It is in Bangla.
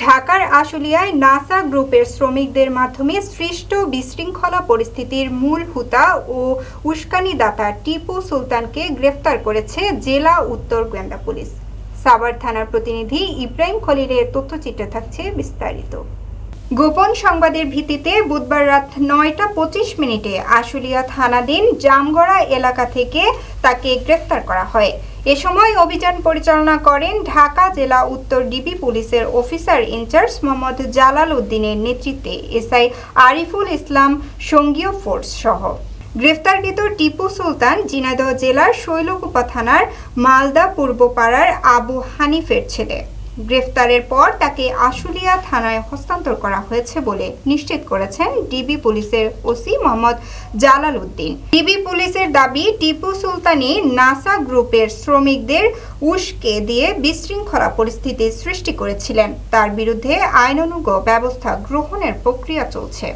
ঢাকার আশুলিয়ায় নাসা গ্রুপের শ্রমিকদের মাধ্যমে সৃষ্ট বিশৃঙ্খলা পরিস্থিতির মূল হুতা ও উস্কানিদাতা টিপু সুলতানকে গ্রেফতার করেছে জেলা উত্তর গোয়েন্দা পুলিশ। সাভার থানার প্রতিনিধি ইব্রাহিম খলিলের তথ্যচিত্রে থাকছে বিস্তারিত। গোপন সংবাদের ভিত্তিতে বুধবার রাত নয়টা পঁচিশ মিনিটে আশুলিয়া থানাধীন জামগড়া এলাকা থেকে তাকে গ্রেফতার করা হয়। এ সময় অভিযান পরিচালনা করেন ঢাকা জেলা উত্তর ডিবি পুলিশের অফিসার ইনচার্জ মোহাম্মদ জালাল উদ্দিনের নেতৃত্বে এসআই আরিফুল ইসলাম সঙ্গীয় ফোর্স সহ। গ্রেফতারকৃত টিপু সুলতান ঝিনাইদহ জেলার শৈলকুপা থানার মালদা পূর্বপাড়ার আবু হানিফের ছেলে। গ্রেফতারের পর তাকে আশুলিয়া থানায় হস্তান্তর করা হয়েছে বলে নিশ্চিত করেছেন ডিবি পুলিশের ওসি মোহাম্মদ জালাল উদ্দিন। ডিবি পুলিশের দাবি, টিপু সুলতানি নাসা গ্রুপের শ্রমিকদের উস্কে দিয়ে বিশৃঙ্খলা পরিস্থিতি সৃষ্টি করেছিলেন। তার বিরুদ্ধে আইন আইনানুগ ব্যবস্থা গ্রহণের প্রক্রিয়া চলছে।